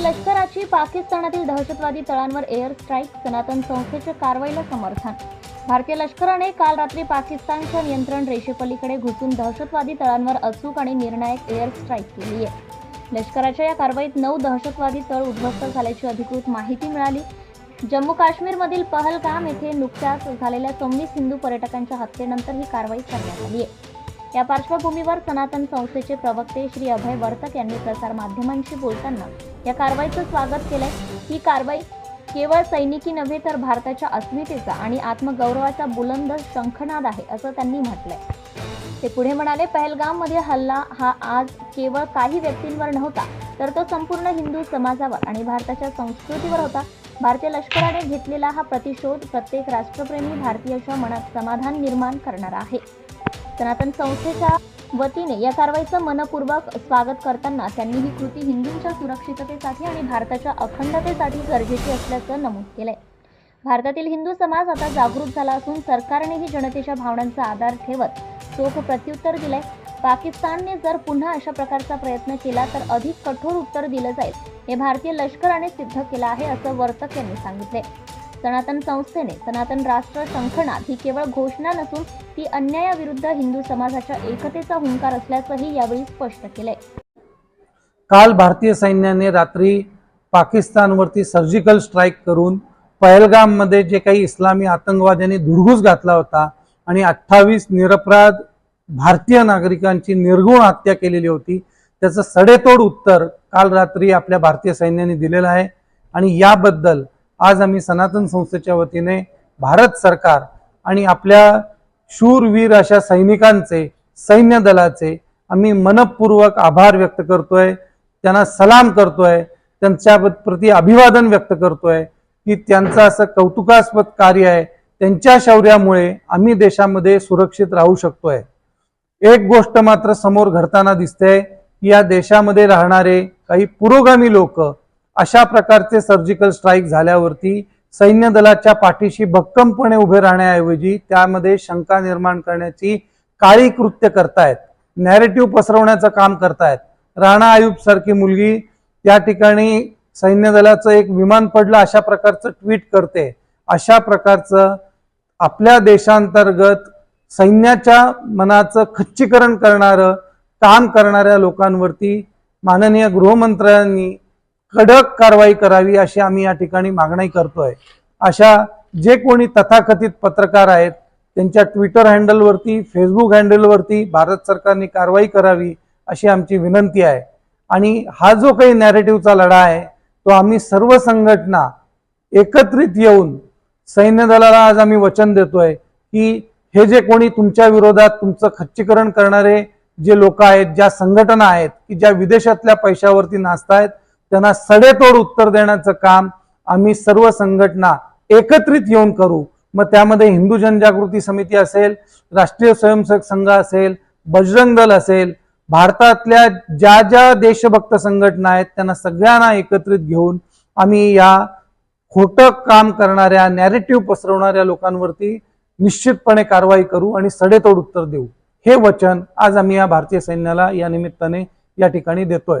लष्कराची पाकिस्तानातील दहशतवादी तळांवर एअर स्ट्राईक सनातन संस्थेच्या कारवाईला समर्थन. भारतीय लष्कराने काल रात्री पाकिस्तानच्या नियंत्रण रेषेपलीकडे घुसून दहशतवादी तळांवर अचूक आणि निर्णायक एअर स्ट्राईक केली आहे. लष्कराच्या या कारवाईत नऊ दहशतवादी तळ उद्ध्वस्त झाल्याची अधिकृत माहिती मिळाली. जम्मू काश्मीरमधील पहलगाम येथे नुकत्याच झालेल्या सव्वीस हिंदू पर्यटकांच्या हत्येनंतर ही कारवाई करण्यात आली आहे. या पार्श्वभूमीवर सनातन संस्थेचे प्रवक्ते श्री अभय वर्तक यांनी प्रसार माध्यमांशी बोलताना या कारवाईचं स्वागत केलंय. ही कारवाई केवळ सैनिकी नव्हे तर भारताच्या अस्मितेचा आणि आत्मगौरवाचा बुलंद शंखनाद आहे असं त्यांनी म्हटलंय. ते पुढे म्हणाले पहलगाममध्ये हल्ला हा आज केवळ काही व्यक्तींवर नव्हता तर तो संपूर्ण हिंदू समाजावर आणि भारताच्या संस्कृतीवर होता. भारतीय लष्कराने घेतलेला हा प्रतिशोध प्रत्येक राष्ट्रप्रेमी भारतीयाच्या मनात समाधान निर्माण करणारा आहे. सनातन संस्थेच्या वतीने या कारवाईचं मनपूर्वक स्वागत करताना त्यांनी ही कृती हिंदूंच्या सुरक्षिततेसाठी आणि भारताच्या अखंडतेसाठी गरजेची असल्याचं नमूद केलंय. भारतातील हिंदू समाज आता जागृत झाला असून सरकारनेही जनतेच्या भावनांचा आधार ठेवत चोख प्रत्युत्तर दिलंय. पाकिस्तानने जर पुन्हा अशा प्रकारचा प्रयत्न केला तर अधिक कठोर उत्तर दिलं जाईल. हे भारतीय लष्कराने सिद्ध केलं आहे असं वर्तक यांनी सांगितले सनातन संस्थेने सनातन राष्ट्र संखनात ही केवळ घोषणा नसून ती अन्यायाविरुद्ध हिंदू समाजाच्या एकतेचा हुंकार असल्याचंही यावेळी स्पष्ट केलंय. काल भारतीय सैन्याने रात्री पाकिस्तानवरती सर्जिकल स्ट्राईक करून पहलगाममध्ये जे काही इस्लामी आतंकवाद्यांनी धुडगूस घातला होता आणि अठ्ठावीस निरपराध भारतीय नागरिकांची निर्गुण हत्या केलेली होती त्याचं सडेतोड उत्तर काल रात्री आपल्या भारतीय सैन्याने दिलेलं आहे. आणि याबद्दल आज आम्ही सनातन संस्थेच्या वतीने भारत सरकार आणि आपल्या शूरवीर अशा सैनिकांचे सैन्य दलाचे आम्ही मनपूर्वक आभार व्यक्त करतोय त्यांना सलाम करतोय त्यांच्या प्रती अभिवादन व्यक्त करतोय की त्यांचं असं कौतुकास्पद कार्य आहे. त्यांच्या शौर्यामुळे आम्ही देशामध्ये सुरक्षित राहू शकतोय. एक गोष्ट मात्र समोर घडताना दिसते की या देशामध्ये राहणारे काही पुरोगामी लोक अशा प्रकारचे सर्जिकल स्ट्राईक झाल्यावरती सैन्य दलाच्या पाठीशी भक्कमपणे उभे राहण्याऐवजी त्यामध्ये शंका निर्माण करण्याची काळी कृत्य करतायत. नॅरेटिव्ह पसरवण्याचं काम करतायत. राणा आयुब सारखी मुलगी त्या ठिकाणी सैन्य दलाचं एक विमान पडलं अशा प्रकारचं ट्विट करते. अशा प्रकारचं आपल्या देशांतर्गत सैन्याच्या मनाचं खच्चीकरण करणारं काम करणाऱ्या लोकांवरती माननीय गृहमंत्र्यांनी कडक कारवाई करावी अशी आम्ही या ठिकाणी मागणी करतोय. अशा जे कोणी तथाकथित पत्रकार आहेत त्यांच्या ट्विटर हँडलवरती फेसबुक हँडलवरती भारत सरकारने कारवाई करावी अशी आमची विनंती आहे. आणि हा जो काही नॅरेटिव्हचा लढा आहे तो आम्ही सर्व संघटना एकत्रित येऊन सैन्य दलाला आज आम्ही वचन देतोय की हे जे कोणी तुमच्या विरोधात तुमचं खच्चीकरण करणारे जे लोक आहेत ज्या संघटना आहेत की ज्या विदेशातल्या पैशावरती नाचतायत त्यांना सडेतोड उत्तर देण्याचं काम आम्ही सर्व संघटना एकत्रित येऊन करू. मग त्यामध्ये हिंदू जनजागृती समिती असेल राष्ट्रीय स्वयंसेवक संघ असेल बजरंग दल असेल भारतातल्या ज्या ज्या देशभक्त संघटना आहेत त्यांना सगळ्यांना एकत्रित घेऊन आम्ही या खोटं काम करणाऱ्या नॅरेटिव्ह पसरवणाऱ्या लोकांवरती निश्चितपणे कारवाई करू आणि सडेतोड उत्तर देऊ. हे वचन आज आम्ही या भारतीय सैन्याला या निमित्ताने या ठिकाणी देतोय.